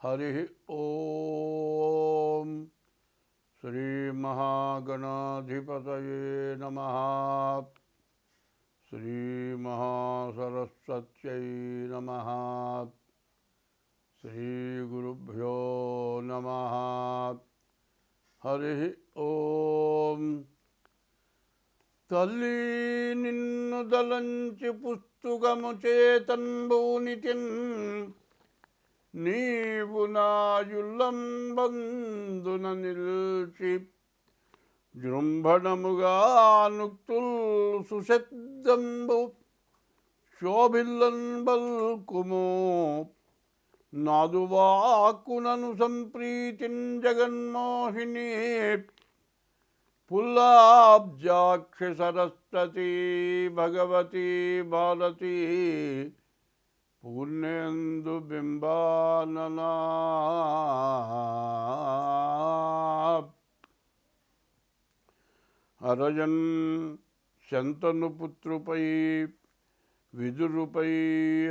హరి ఓం శ్రీమహాగణాధిపతయే నమ శ్రీమహాసరస్వత్యై నమ శ్రీగురుభ్యో నమ హరి ఓం తల్లి నిన్ను దలంచి పుస్తుకము చేతంబూనితిన్ నీవు నాయుల్లంబందున నిల్చి జృంభణముగా నుక్తుల్ సుశబ్దంబు శోభిల్లన్ బల్కుమో. నాదువాకునను సంప్రీతిన్ జగన్మోహిని. పుల్లాబ్జాక్ష సరస్వతి భగవతి భారతీ. పూర్ణేందు బింబాననా. అరజన్ శంతను విదురుపై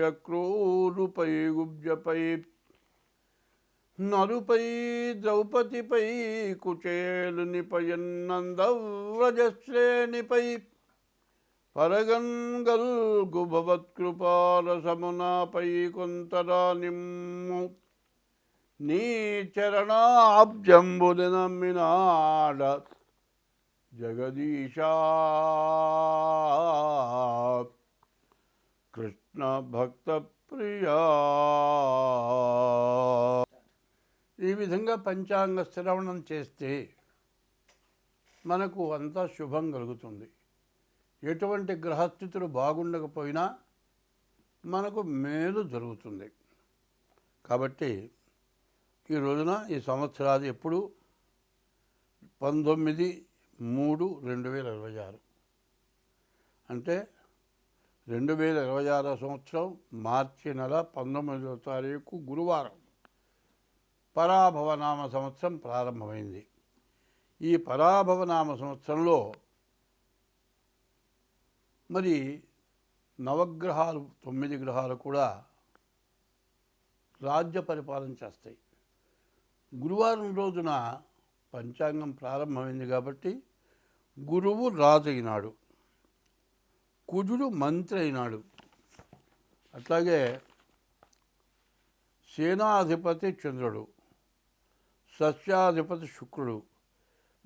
అక్రూరుపై గుబ్జపై నరుపై ద్రౌపదిపై కుచేలునిపయన్నందవ్రజశ్రేణిపై పరగంగల్ కొంతరా నిమ్ము నీ చరణాబ్జంబుది నమ్మినాడ జగదీశా కృష్ణ భక్త ప్రియా ఈ విధంగా పంచాంగ శ్రవణం చేస్తే మనకు అంతా శుభం కలుగుతుంది. ఎటువంటి గ్రహస్థితులు బాగుండకపోయినా మనకు మేలు జరుగుతుంది. కాబట్టి ఈ రోజున ఈ సంవత్సరాది ఎప్పుడు? పంతొమ్మిది మూడు రెండు వేల ఇరవై ఆరు. అంటే రెండు వేల ఇరవై ఆరో సంవత్సరం మార్చి నెల పంతొమ్మిదవ తారీఖు గురువారం. పరాభవనామ సంవత్సరం ప్రారంభమైంది. ఈ పరాభవనామ సంవత్సరంలో మరి నవగ్రహాలు తొమ్మిది గ్రహాలు కూడా రాజ్య పరిపాలన చేస్తాయి. గురువారం రోజున పంచాంగం ప్రారంభమైంది కాబట్టి గురువు రాజు అయినాడు. కుజుడు మంత్రి అయినాడు. అట్లాగే సేనాధిపతి చంద్రుడు సస్యాధిపతి శుక్రుడు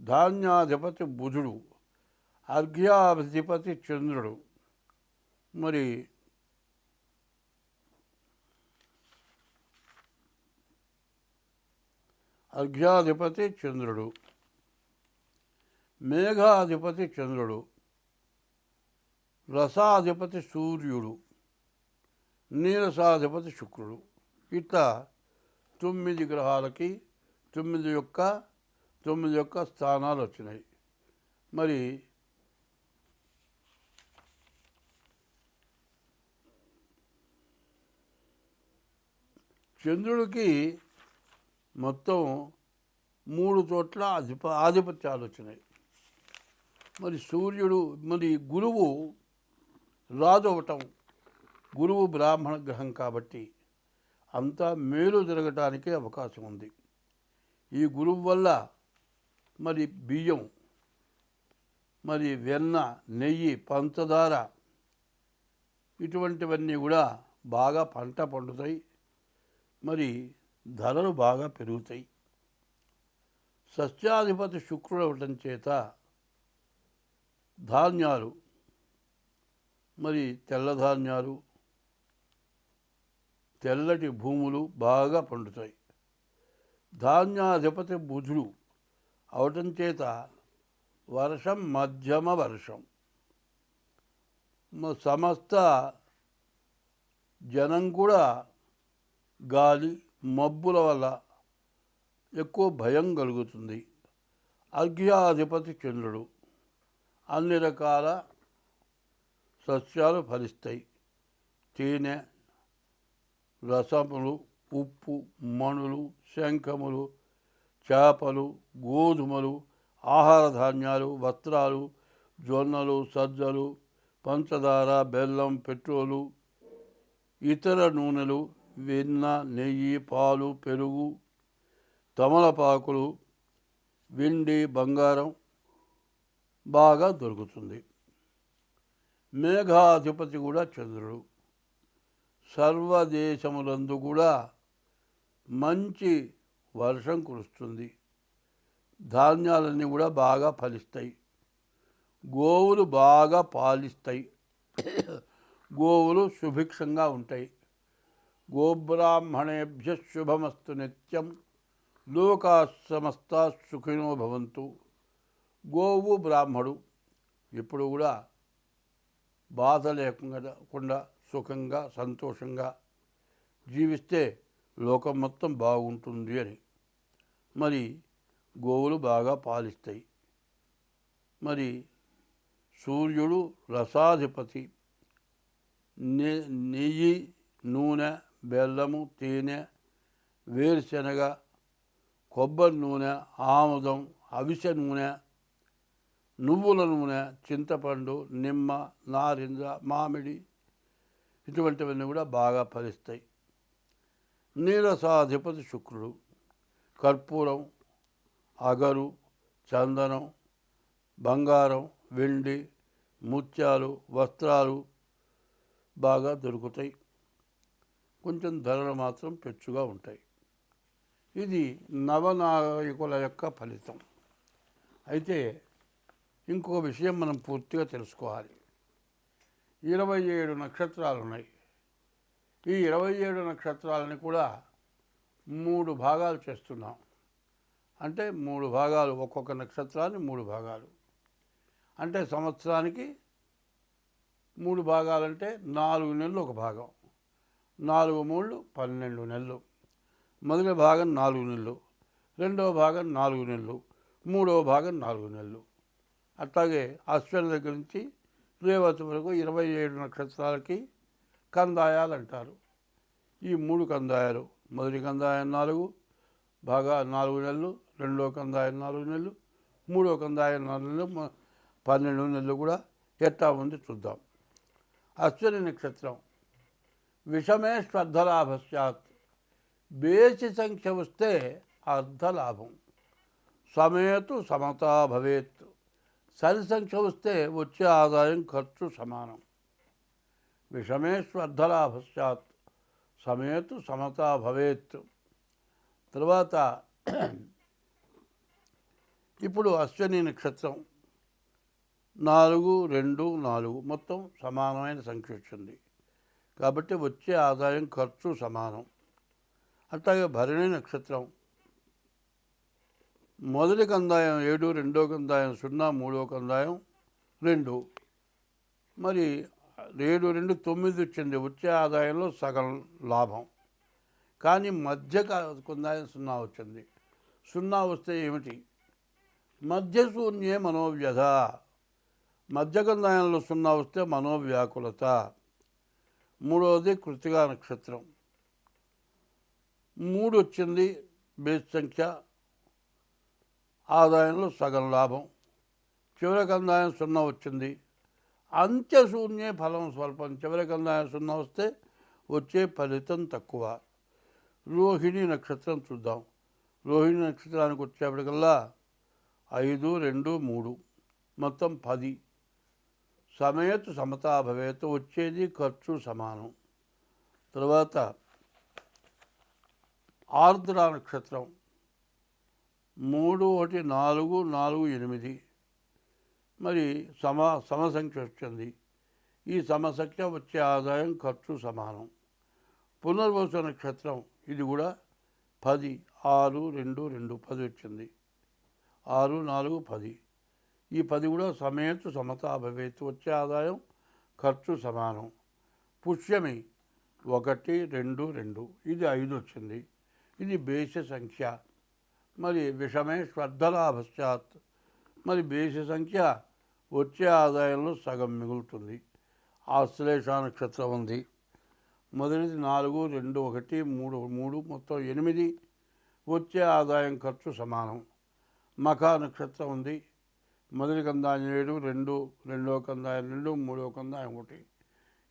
ధాన్యాధిపతి బుధుడు అర్ఘ్యాధిపతి చంద్రుడు. మరి అర్ఘ్యాధిపతి చంద్రుడు. మేఘాధిపతి చంద్రుడు. రసాధిపతి సూర్యుడు. నీరసాధిపతి శుక్రుడు. ఇట్లా తొమ్మిది గ్రహాలకి తొమ్మిది యొక్క తొమ్మిది యొక్క స్థానాలు వచ్చినాయి. మరి చంద్రుడికి మొత్తం మూడు చోట్ల అధిప ఆధిపత్యాలు వచ్చినాయి. మరి సూర్యుడు మరి గురువు రాజు అవటం గురువు బ్రాహ్మణ గ్రహం కాబట్టి అంతా మేలు జరగటానికి అవకాశం ఉంది. ఈ గురువు వల్ల మరి బియ్యం మరి వెన్న నెయ్యి పంచదార ఇటువంటివన్నీ కూడా బాగా పంట పండుతాయి. మరి ధరలు బాగా పెరుగుతాయి. సస్యాధిపతి శుక్రుడు అవటం చేత ధాన్యాలు మరి తెల్లధాన్యాలు తెల్లటి భూములు బాగా పండుతాయి. ధాన్యాధిపతి బుధుడు అవటం చేత వర్షం మధ్యమ వర్షం. సమస్త జనం కూడా గాలి మబ్బుల వల్ల ఎక్కువ భయం కలుగుతుంది. అర్ఘ్యాధిపతి చంద్రుడు. అన్ని రకాల సస్యాలు ఫలిస్తాయి. తేనె రసములు ఉప్పు మణులు శంఖములు చేపలు గోధుమలు ఆహార ధాన్యాలు వస్త్రాలు జొన్నలు సజ్జలు పంచదార బెల్లం పెట్రోలు ఇతర నూనెలు వెన్న నెయ్యి పాలు పెరుగు తమలపాకులు వెండి బంగారం బాగా దొరుకుతుంది. మేఘాధిపతి కూడా చంద్రుడు. సర్వదేశములందు కూడా మంచి వర్షం కురుస్తుంది. ధాన్యాలన్నీ కూడా బాగా ఫలిస్తాయి. గోవులు బాగా పాలిస్తాయి. గోవులు సుభిక్షంగా ఉంటాయి. గోబ్రాహ్మణేభ్య శుభమస్తు నిత్యం. లోకా సమస్త సుఖినో భవంతు. గోవు బ్రాహ్మడు. ఎప్పుడు కూడా బాధ లేకుండా సుఖంగా సంతోషంగా జీవిస్తే లోకం మొత్తం బాగుంటుంది అని. మరి గోవులు బాగా పాలిస్తాయి. మరి సూర్యుడు రసాధిపతి. నె నెయ్యి నూనె బెల్లము తేనె వేరుశనగ కొబ్బరి నూనె ఆముదం అవిసె నూనె నువ్వుల నూనె చింతపండు నిమ్మ నారింజ మామిడి ఇటువంటివన్నీ కూడా బాగా ఫలిస్తాయి. నీరసాధిపతి శుక్రుడు కర్పూరం అగరు చందనం బంగారం వెండి ముత్యాలు వస్త్రాలు బాగా దొరుకుతాయి. కొంచెం ధరలు మాత్రం పెచ్చుగా ఉంటాయి. ఇది నవనాయకుల యొక్క ఫలితం. అయితే ఇంకో విషయం మనం పూర్తిగా తెలుసుకోవాలి. ఇరవై ఏడు నక్షత్రాలు ఉన్నాయి. ఈ ఇరవై ఏడు నక్షత్రాలని కూడా మూడు భాగాలు చేస్తున్నాం. అంటే మూడు భాగాలు ఒక్కొక్క నక్షత్రాన్ని మూడు భాగాలు. అంటే సంవత్సరానికి మూడు భాగాలంటే నాలుగు నెలలు ఒక భాగం. నాలుగు మూడు పన్నెండు నెలలు. మొదటి భాగం నాలుగు నెలలు. రెండవ భాగం నాలుగు నెలలు. మూడవ భాగం నాలుగు నెలలు. అట్లాగే అశ్విని దగ్గర నుంచి రేవతి వరకు ఇరవై ఏడు నక్షత్రాలకి కందాయాలు అంటారు. ఈ మూడు కందాయాలు మొదటి కందాయం నాలుగు బాగా నాలుగు నెలలు రెండో కందాయం నాలుగు నెలలు మూడో కందాయం నాలుగు నెలలు పన్నెండు నెలలు కూడా ఎట్టా ఉంది చూద్దాం. అశ్విని నక్షత్రం. విషమే శ్రద్ధలాభ స్యాత్ బేసి సంఖ్య వస్తే అర్ధలాభం సమేతు సమతా భవేత్ సరి సంఖ్య వస్తే వచ్చే ఆదాయం ఖర్చు సమానం విషమే శ్రద్ధలాభ స్యాత్ సమేతు సమతా భవేత్ తర్వాత ఇప్పుడు అశ్విని నక్షత్రం నాలుగు రెండు నాలుగు మొత్తం సమానమైన సంఖ్య వచ్చింది కాబట్టి వచ్చే ఆదాయం ఖర్చు సమానం. అట్లాగే భరణి నక్షత్రం. మొదటి కందాయం ఏడు రెండో కందాయం సున్నా మూడో కందాయం రెండు. మరి ఏడు రెండు తొమ్మిది వచ్చింది. వచ్చే ఆదాయంలో సగం లాభం. కానీ మధ్య కందాయం సున్నా వచ్చింది. సున్నా వస్తే ఏమిటి? మధ్య శూన్యే మనోవ్యధ. మధ్య కందాయంలో సున్నా వస్తే మనోవ్యాకులత. మూడవది కృతిగా నక్షత్రం. మూడు వచ్చింది బేస్ సంఖ్య ఆదాయంలో సగం లాభం. చివరి కందాయం సున్నా వచ్చింది. అంత్యశూన్యే ఫలం స్వల్పం. చివరి కందాయం సున్నా వస్తే వచ్చే ఫలితం తక్కువ. రోహిణి నక్షత్రం చూద్దాం. రోహిణి నక్షత్రానికి వచ్చేప్పటికల్లా ఐదు రెండు మూడు. మొత్తం పది. సమయతు సమతాభవేత వచ్చేది ఖర్చు సమానం. తర్వాత ఆర్ద్ర నక్షత్రం. మూడు ఒకటి నాలుగు నాలుగు ఎనిమిది. మరి సమ సమసంఖ్య వచ్చింది. ఈ సమసంఖ్య వచ్చే ఆదాయం ఖర్చు సమానం. పునర్వసు నక్షత్రం ఇది కూడా పది ఆరు రెండు రెండు పది వచ్చింది. ఆరు నాలుగు పది. ఈ పది కూడా సమేతు సమతా వచ్చే ఆదాయం ఖర్చు సమానం. పుష్యమి ఒకటి రెండు రెండు. ఇది ఐదు వచ్చింది. ఇది బేసి సంఖ్య. మరి విషమే శ్రద్ధలాభశ్చాత్ మరి బేసి సంఖ్య వచ్చే ఆదాయంలో సగం మిగులుతుంది. ఆశ్లేష నక్షత్రం ఉంది. మొదటిది నాలుగు రెండు ఒకటి మూడు మూడు మొత్తం ఎనిమిది. వచ్చే ఆదాయం ఖర్చు సమానం. మఖా నక్షత్రం ఉంది. మొదటి కందాయం ఏడు రెండు రెండో కందాయం రెండు మూడో కందాయం ఒకటి.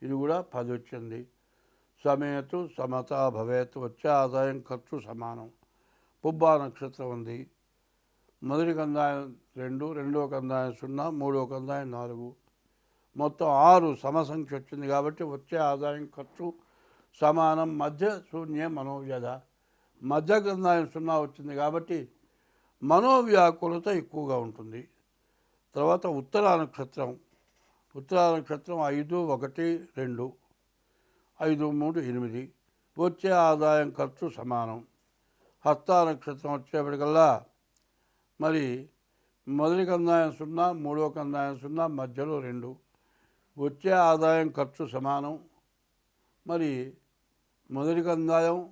ఇది కూడా పది వచ్చింది సమేతు సమత భవేత్ వచ్చే ఆదాయం ఖర్చు సమానం. పుబ్బా నక్షత్రం ఉంది. మొదటి కందాయం రెండు రెండో కందాయం సున్నా మూడో కందాయం నాలుగు. మొత్తం ఆరు సమసంఖ్య వచ్చింది కాబట్టి వచ్చే ఆదాయం ఖర్చు సమానం. మధ్య శూన్య మనోవ్యధ. మధ్య కందాయం సున్నా వచ్చింది కాబట్టి మనోవ్యాకులత ఎక్కువగా ఉంటుంది. తర్వాత ఉత్తరా నక్షత్రం. ఉత్తరా నక్షత్రం ఐదు ఒకటి రెండు. ఐదు మూడు ఎనిమిది. వచ్చే ఆదాయం ఖర్చు సమానం. హస్త నక్షత్రం వచ్చేప్పటికల్లా మరి మొదటి కందాయం సున్నా మూడో కందాయం సున్నా మధ్యలో రెండు. వచ్చే ఆదాయం ఖర్చు సమానం. మరి మొదటి కందాయం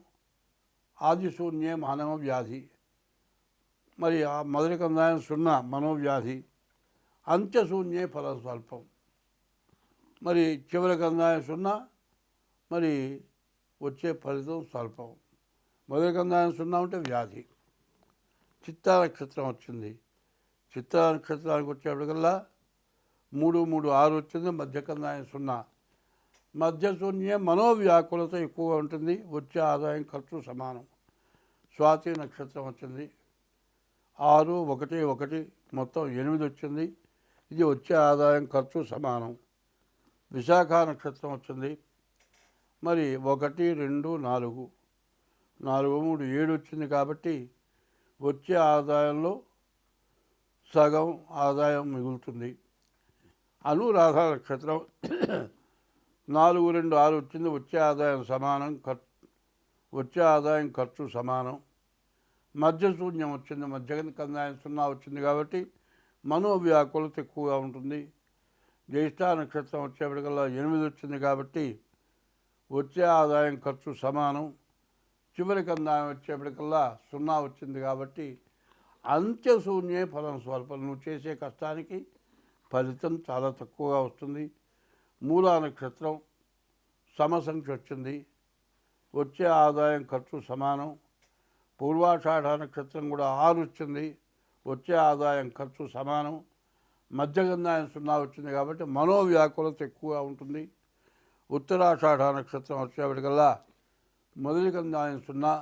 ఆదిశూన్య మానవ వ్యాధి మరి ఆ మొదటి కందాయం సున్నా మనోవ్యాధి. అంత్యశూన్యే ఫలం స్వల్పం మరి చివరి అందాయం సున్నా మరి వచ్చే ఫలితం స్వల్పం. మొదటి కందాయం సున్నా ఉంటే వ్యాధి. చిత్తా నక్షత్రం వచ్చింది. చిత్తా నక్షత్రానికి వచ్చేప్పటికల్లా మూడు మూడు ఆరు వచ్చింది మధ్య కందాయం సున్నా. మధ్య శూన్య మనోవ్యాకులత ఎక్కువగా ఉంటుంది. వచ్చే ఆదాయం ఖర్చు సమానం. స్వాతి నక్షత్రం వచ్చింది. ఆరు ఒకటి ఒకటి మొత్తం ఎనిమిది వచ్చింది. ఇది వచ్చే ఆదాయం ఖర్చు సమానం. విశాఖ నక్షత్రం వచ్చింది. మరి ఒకటి రెండు నాలుగు. నాలుగు మూడు ఏడు వచ్చింది కాబట్టి వచ్చే ఆదాయంలో సగం ఆదాయం మిగులుతుంది. అనురాధ నక్షత్రం నాలుగు రెండు ఆరు వచ్చింది. వచ్చే ఆదాయం సమానం ఖర్చు వచ్చే ఆదాయం ఖర్చు సమానం. మధ్య శూన్యం వచ్చింది. మధ్య కందాయం సున్నా వచ్చింది కాబట్టి మనోవ్యాకులత ఎక్కువగా ఉంటుంది. జ్యేష్ఠ నక్షత్రం వచ్చేప్పటికల్లా ఎనిమిది వచ్చింది కాబట్టి వచ్చే ఆదాయం ఖర్చు సమానం. చివరి కందాయం వచ్చేప్పటికల్లా సున్నా వచ్చింది కాబట్టి అంత్యశూన్యే ఫలం స్వల్పం. నువ్వు చేసే కష్టానికి ఫలితం చాలా తక్కువగా వస్తుంది. మూలా నక్షత్రం సమసంఖ్య వచ్చింది. వచ్చే ఆదాయం ఖర్చు సమానం. పూర్వాషాఢ నక్షత్రం కూడా ఆరు వచ్చింది. వచ్చే ఆదాయం ఖర్చు సమానం మధ్యగంధాయం సున్నా వచ్చింది కాబట్టి మనోవ్యాకులత ఎక్కువగా ఉంటుంది. ఉత్తరాషాఢ నక్షత్రం వచ్చేప్పటికల్లా మొదటి గంధాయం సున్నా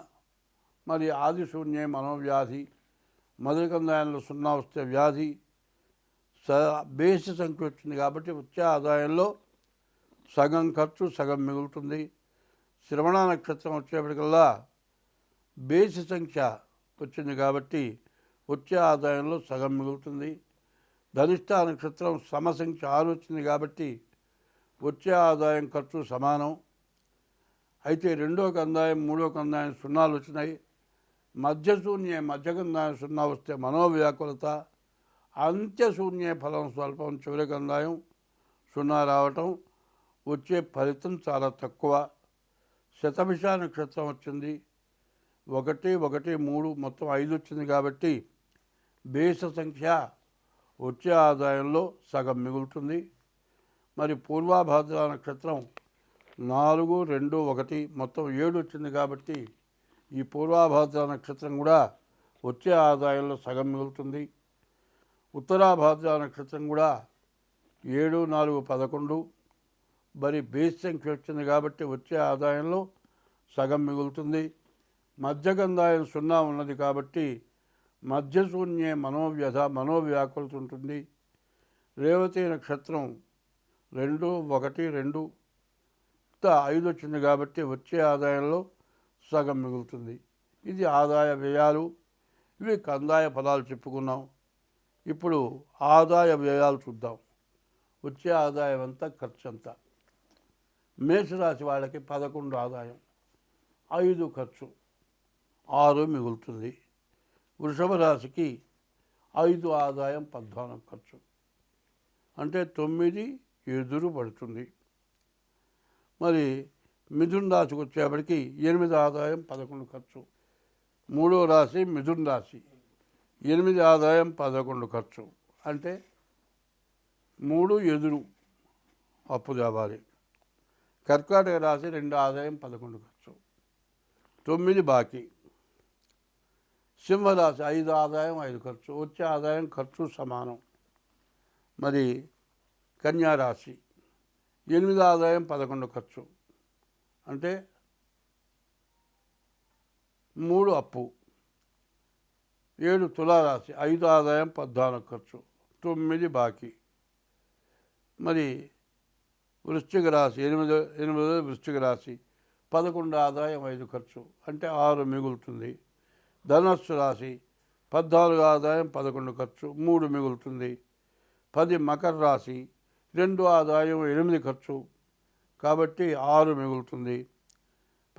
మరి ఆది శూన్యే మనోవ్యాధి మొదటి గంధాయంలో సున్నా వస్తే వ్యాధి స బేసి సంఖ్య వచ్చింది కాబట్టి వచ్చే ఆదాయంలో సగం ఖర్చు సగం మిగులుతుంది. శ్రవణ నక్షత్రం వచ్చేప్పటికల్లా బేసి సంఖ్య వచ్చింది కాబట్టి వచ్చే ఆదాయంలో సగం మిగులుతుంది. ధనిష్ట నక్షత్రం సమసంఖ్య ఆరు వచ్చింది కాబట్టి వచ్చే ఆదాయం ఖర్చు సమానం. అయితే రెండో కందాయం మూడో కందాయం సున్నాలు వచ్చినాయి. మధ్య శూన్య మధ్య కందాయం సున్నా వస్తే మనోవ్యాకులత. అంత్యశూన్య ఫలం స్వల్పం చివరి కందాయం సున్నా రావటం. వచ్చే ఫలితం చాలా తక్కువ. శతభిష నక్షత్రం వచ్చింది. ఒకటి ఒకటి మూడు మొత్తం ఐదు వచ్చింది కాబట్టి బేస సంఖ్య వచ్చే ఆదాయంలో సగం మిగులుతుంది. మరి పూర్వాభాద్ర నక్షత్రం నాలుగు రెండు ఒకటి మొత్తం ఏడు వచ్చింది కాబట్టి ఈ పూర్వాభాద్ర నక్షత్రం కూడా వచ్చే ఆదాయంలో సగం మిగులుతుంది. ఉత్తరాభాద్ర నక్షత్రం కూడా ఏడు నాలుగు పదకొండు. మరి బేస్ సంఖ్య వచ్చింది కాబట్టి వచ్చే ఆదాయంలో సగం మిగులుతుంది. మధ్యగంధాయం సున్నా ఉన్నది కాబట్టి మధ్యశూన్యే మనోవ్యధ మనోవ్యాకులత ఉంటుంది రేవతి నక్షత్రం రెండు ఒకటి రెండు ఐదు వచ్చింది కాబట్టి వచ్చే ఆదాయంలో సగం మిగులుతుంది. ఇది ఆదాయ వ్యయాలు. ఇవి కందాయ పదాలు చెప్పుకున్నాం. ఇప్పుడు ఆదాయ వ్యయాలు చూద్దాం. వచ్చే ఆదాయం అంతా ఖర్చు అంతా మేషరాశి వాళ్ళకి పదకొండు ఆదాయం. ఐదు ఖర్చు. ఆరు మిగులుతుంది. వృషభ రాశికి ఐదు ఆదాయం పద్నాలుగు ఖర్చు. అంటే తొమ్మిది ఎదురు పడుతుంది. మరి మిథున్ రాశికి వచ్చేప్పటికి ఎనిమిది ఆదాయం పదకొండు ఖర్చు. మూడో రాశి మిథున్ రాశి. ఎనిమిది ఆదాయం పదకొండు ఖర్చు. అంటే మూడు ఎదురు అప్పు తేవాలి. కర్కాటక రాశి రెండు ఆదాయం పదకొండు ఖర్చు. తొమ్మిది బాకీ. సింహరాశి ఐదు ఆదాయం ఐదు ఖర్చు. వచ్చే ఆదాయం ఖర్చు సమానం. మరి కన్యా రాశి ఎనిమిది ఆదాయం పదకొండు ఖర్చు. అంటే మూడు అప్పు. ఏడు తులారాశి ఐదు ఆదాయం పద్నాలుగు ఖర్చు. తొమ్మిది బాకీ. మరి వృశ్చిక రాశి ఎనిమిది ఎనిమిదో వృశ్చిక రాశి పదకొండు ఆదాయం ఐదు ఖర్చు. అంటే ఆరు మిగులుతుంది. ధనస్సు రాశి పద్నాలుగు ఆదాయం పదకొండు ఖర్చు మూడు మిగులుతుంది. పది మకర రాశి రెండు ఆదాయం ఎనిమిది ఖర్చు కాబట్టి ఆరు మిగులుతుంది.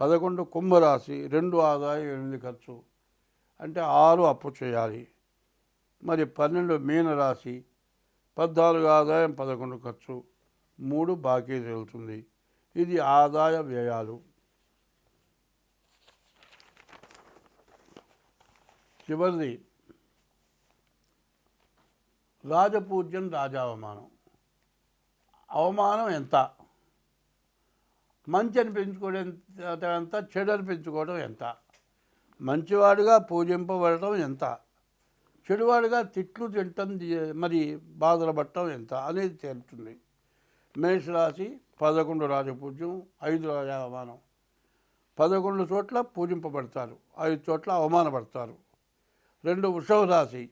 పదకొండు కుంభరాశి రెండు ఆదాయం ఎనిమిది ఖర్చు. అంటే ఆరు అప్పు చేయాలి. మరి పన్నెండు మీనరాశి పద్నాలుగు ఆదాయం పదకొండు ఖర్చు మూడు బాకీ తేలుతుంది. ఇది ఆదాయ వ్యయాలు. చివరిది రాజపూజ్యం రాజావమానం. అవమానం ఎంత? మంచి అనిపించుకోవడం ఎంత? చెడు అనిపించుకోవడం ఎంత? మంచివాడుగా పూజింపబడటం ఎంత? చెడువాడుగా తిట్లు తింటం మరి బాధలు పట్టడం ఎంత? అనేది తేలుతుంది. మేషరాశి పదకొండు రాజపూజ్యం ఐదు రాజ అవమానం పదకొండు చోట్ల పూజింపబడతారు. ఐదు చోట్ల అవమానపడతారు. రెండు వృషభ రాశి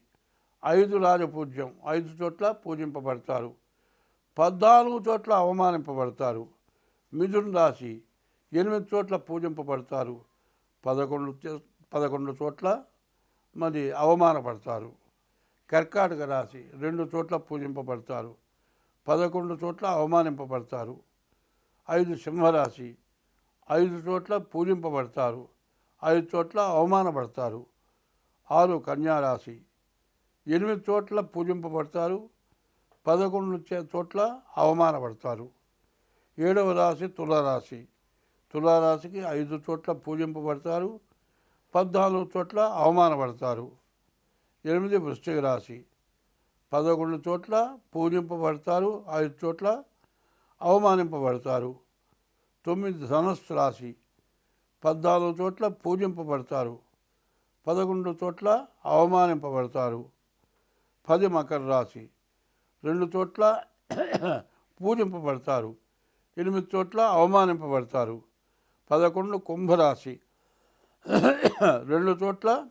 ఐదు రాజపూజ్యం ఐదు చోట్ల పూజింపబడతారు. పద్నాలుగు చోట్ల అవమానింపబడతారు. మిథున్ రాశి. ఎనిమిది చోట్ల పూజింపబడతారు. పదకొండు పదకొండు చోట్ల మరి అవమానపడతారు. కర్కాటక రాశి. రెండు చోట్ల పూజింపబడతారు. పదకొండు చోట్ల అవమానింపబడతారు. ఐదు సింహరాశి. ఐదు చోట్ల పూజింపబడతారు. ఐదు చోట్ల అవమానపడతారు. ఆరు కన్యారాశి. ఎనిమిది చోట్ల పూజింపబడతారు. పదకొండు చోట్ల అవమానపడతారు. ఏడవ రాశి తులారాశి. తులారాశికి ఐదు చోట్ల పూజింపబడతారు. పద్నాలుగు చోట్ల అవమానపడతారు. ఎనిమిది వృశ్చిక రాశి. పదకొండు చోట్ల పూజింపబడతారు. ఐదు చోట్ల అవమానింపబడతారు. తొమ్మిది ధనస్సు రాశి. పద్నాలుగు చోట్ల పూజింపబడతారు. పదకొండు చోట్ల అవమానింపబడతారు. పది మకర రాశి. రెండు చోట్ల పూజింపబడతారు. ఎనిమిది చోట్ల అవమానింపబడతారు. పదకొండు కుంభరాశి రెండు చోట్ల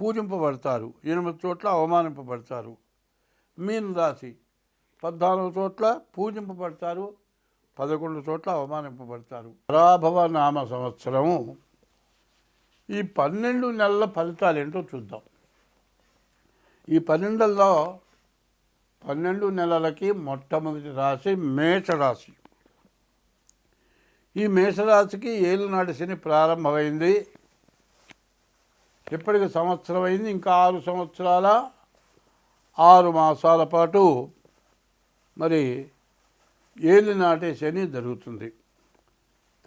పూజింపబడతారు. ఎనిమిది చోట్ల అవమానింపబడతారు. మీన రాశి. పద్నాలుగు చోట్ల పూజింపబడతారు. పదకొండు చోట్ల అవమానింపబడతారు. పరాభవ నామ సంవత్సరము ఈ పన్నెండు నెలల ఫలితాలు ఏంటో చూద్దాం. ఈ పన్నెండులో పన్నెండు నెలలకి మొట్టమొదటి రాశి మేషరాశి. ఈ మేషరాశికి ఏలునాటి శని ప్రారంభమైంది. ఇప్పటికి సంవత్సరం అయింది ఇంకా ఆరు సంవత్సరాల ఆరు మాసాల పాటు మరి ఏలినాటి శని జరుగుతుంది.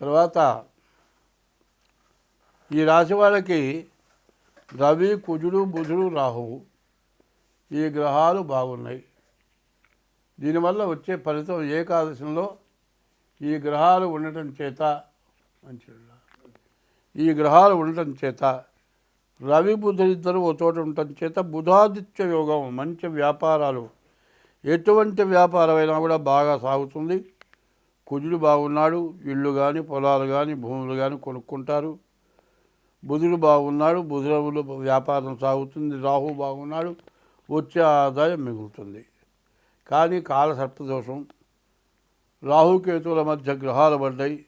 తర్వాత ఈ రాశి వాళ్ళకి రవి కుజుడు బుధుడు రాహువు ఈ గ్రహాలు బాగున్నాయి. దీనివల్ల వచ్చే ఫలితం ఏకాదశంలో ఈ గ్రహాలు ఉండటం చేత మంచి ఈ గ్రహాలు ఉండటం చేత రవి బుధుడు ఒక చోట ఉండటం చేత బుధాదిత్య యోగం మంచి వ్యాపారాలు ఎటువంటి వ్యాపారమైనా కూడా బాగా సాగుతుంది. కుజుడు బాగున్నాడు ఇళ్ళు కానీ పొలాలు కానీ భూములు కానీ కొనుక్కుంటారు. బుధుడు బాగున్నాడు బుధుడు వ్యాపారం సాగుతుంది రాహు బాగున్నాడు వచ్చే ఆదాయం మిగులుతుంది. కానీ కాలసర్పదోషం రాహుకేతువుల మధ్య గ్రహాలు పడ్డాయి.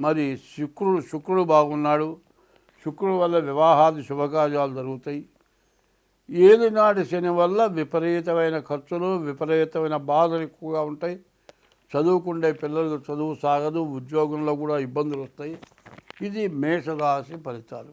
మరి శుక్రుడు శుక్రుడు బాగున్నాడు శుక్రుడు వల్ల వివాహాది శుభకార్యాలు జరుగుతాయి. ఏలినాటి శని వల్ల విపరీతమైన ఖర్చులు విపరీతమైన బాధలు ఎక్కువగా ఉంటాయి. చదువుకుండే పిల్లలకు చదువు సాగదు ఉద్యోగంలో కూడా ఇబ్బందులు వస్తాయి. ఇది మేషరాశి ఫలితాలు.